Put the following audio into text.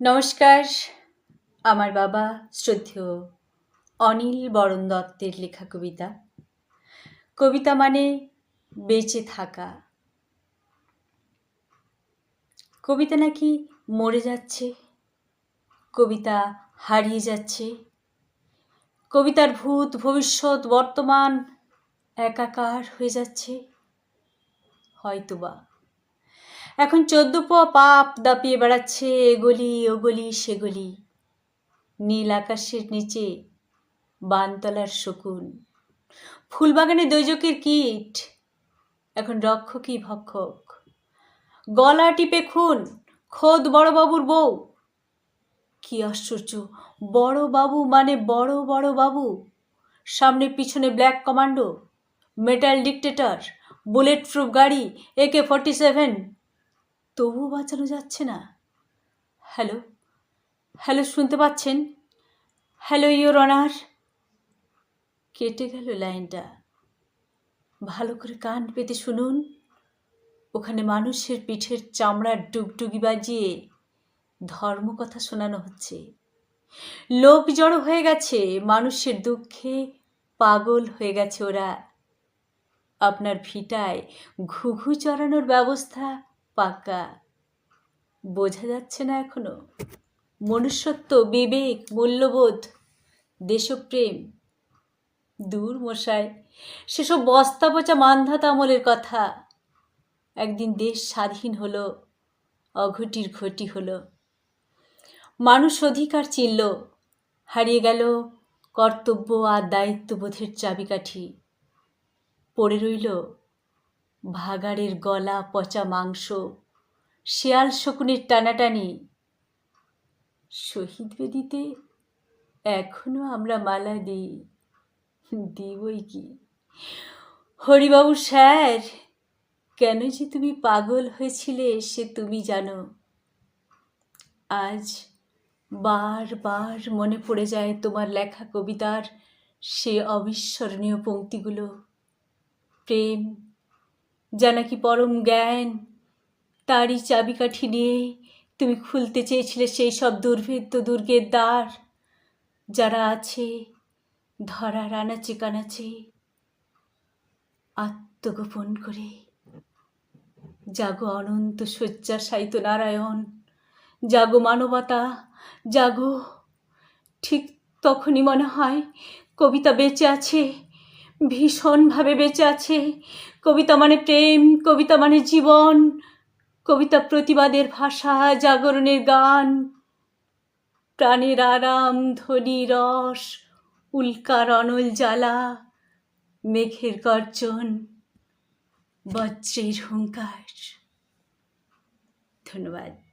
নমস্কার, আমার বাবা শ্রদ্ধেয় অনিল বরণ দত্তের লেখা কবিতা। কবিতা মানে বেঁচে থাকা। কবিতা নাকি মরে যাচ্ছে, কবিতা হারিয়ে যাচ্ছে। কবিতার ভূত ভবিষ্যৎ বর্তমান একাকার হয়ে যাচ্ছে। হয়তোবা এখন চোদ্দ পোয়া পাপ দাপিয়ে বেড়াচ্ছে এগলি ওগলি সেগলি নীল আকাশের নিচে বানতলার শকুন। ফুলবাগানে দৈজকের কীট। এখন রক্ষকই ভক্ষক। গলা টিপে খুন, খোদ বড়বাবুর বউ। কি আশ্চর্য বড় বাবু মানে বড় বড় বাবু সামনে পিছনে black commando, metal detector bullet proof গাড়ি একে ফর্টি সেভেন। তবুও বাঁচানো যাচ্ছে না। হ্যালো হ্যালো, শুনতে পাচ্ছেন? Hello your honour. কেটে গেল লাইনটা। ভালো করে কান পেতে শুনুন। ওখানে মানুষের পিঠের চামড়ার ডুগডুগি বাজিয়ে ধর্মকথা শোনানো হচ্ছে। লোক জড়ো হয়ে গেছে, মানুষের দুঃখে পাগল হয়ে গেছে ওরা। আপনার ভিটায় ঘুঘু চড়ানোর ব্যবস্থা পাকা। বোঝা যাচ্ছে না এখনও। মনুষ্যত্ব, বিবেক, মূল্যবোধ, দেশপ্রেম। দূর মশাই, সেসব বস্তা পচা মান্ধাত আমলের কথা। একদিন দেশ স্বাধীন হলো, অঘটির ঘটি হলো। মানুষ অধিকার চিনল, হারিয়ে গেল কর্তব্য আর দায়িত্ববোধের চাবিকাঠি। পড়ে রইল ভাগাড়ের গলা, পচা মাংস, শেয়াল শকুনের টানাটানি। শহীদ বেদিতে এখনও আমরা মালা দিই। দিবই কি? হরিবাবু স্যার, কেন যে তুমি পাগল হয়েছিলে সে তুমি জানো। আজ বারবার মনে পড়ে যায় তোমার লেখা কবিতার সে অবিস্মরণীয় পঙ্ক্তিগুলো। প্রেম যা নাকি পরম জ্ঞান। তারই চাবিকাঠি নিয়ে তুমি খুলতে চেয়েছিলে সেই সব দুর্ভেদ্য দুর্গের দ্বার। যারা আছে, ধরার আনাচে কানাচে, আত্মগোপন করে। জাগো অনন্ত শয্যা সাহিত্য নারায়ণ, জাগো মানবতা, জাগো। ঠিক তখনই মনে হয় কবিতা বেঁচে আছে। ভীষণভাবে বেঁচে আছে। কবিতা মানে প্রেম, কবিতা মানে জীবন, কবিতা প্রতিবাদের ভাষা, জাগরণের গান, প্রাণের আরাম, ধ্বনি, রস উল্কার অনল জ্বালা, মেঘের গর্জন, বজ্রের হুঙ্কার। ধন্যবাদ।